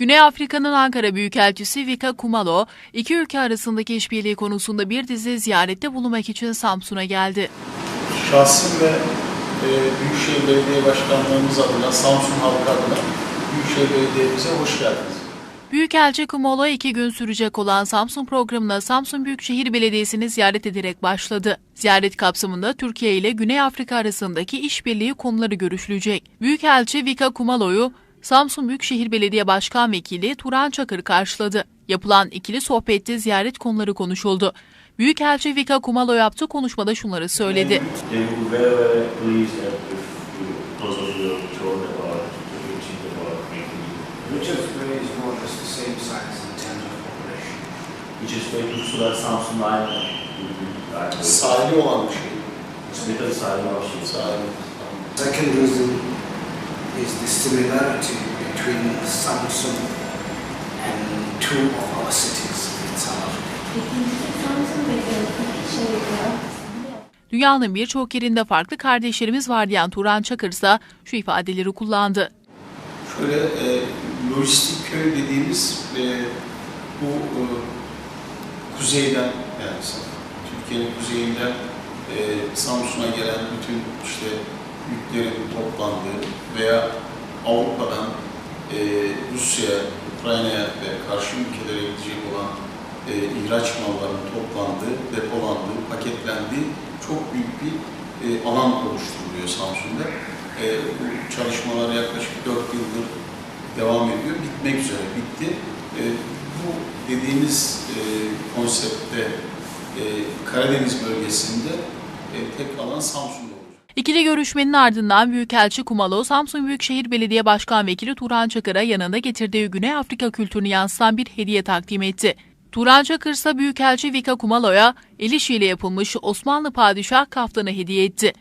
Güney Afrika'nın Ankara Büyükelçisi Vika Kumalo, iki ülke arasındaki işbirliği konusunda bir dizi ziyarette bulunmak için Samsun'a geldi. Şahsım ve e, Büyükşehir Belediye Başkanlığımız adına, Samsun halkı adına Büyükşehir Belediye'mize hoş geldiniz. Büyükelçi Kumalo iki gün sürecek olan Samsun programına Samsun Büyükşehir Belediyesi'ni ziyaret ederek başladı. Ziyaret kapsamında Türkiye ile Güney Afrika arasındaki işbirliği konuları görüşülecek. Büyükelçi Vika Kumalo'yu Samsun Büyükşehir Belediye Başkan Vekili Turan Çakır karşıladı. Yapılan ikili sohbette ziyaret konuları konuşuldu. Büyükelçi Vika Kumalo yaptığı konuşmada şunları söyledi. Sahili olan bir şey. İsmet'e sahibi var şey. Sahili. Second reason is the similarity between Samsung and two of our cities in South Africa. Dünyanın birçok yerinde farklı kardeşlerimiz var diyen Turan Çakır ise şu ifadeleri kullandı. Şöyle e, lojistik köy dediğimiz e, bu e, kuzeyden yani Türkiye'nin kuzeyinden e, Samsun'a gelen bütün işte yüklerin toplandığı veya Avrupa'dan e, Rusya, Ukrayna'ya ve karşı ülkelere gidecek olan e, ihraç mallarının toplandığı, depolandığı, paketlendiği çok büyük bir e, alan oluşturuluyor Samsun'da. E, bu çalışmalar yaklaşık 4 yıldır devam ediyor. Bitmek üzere bitti. E, bu dediğimiz e, konseptte e, Karadeniz bölgesinde e, tek alan olacak. İkili görüşmenin ardından Büyükelçi Kumalo, Samsun Büyükşehir Belediye Başkan Vekili Turan Çakır'a yanında getirdiği Güney Afrika kültürünü yansıtan bir hediye takdim etti. Turan Çakır ise Büyükelçi Vika Kumalo'ya el işiyle yapılmış Osmanlı Padişah kaftanı hediye etti.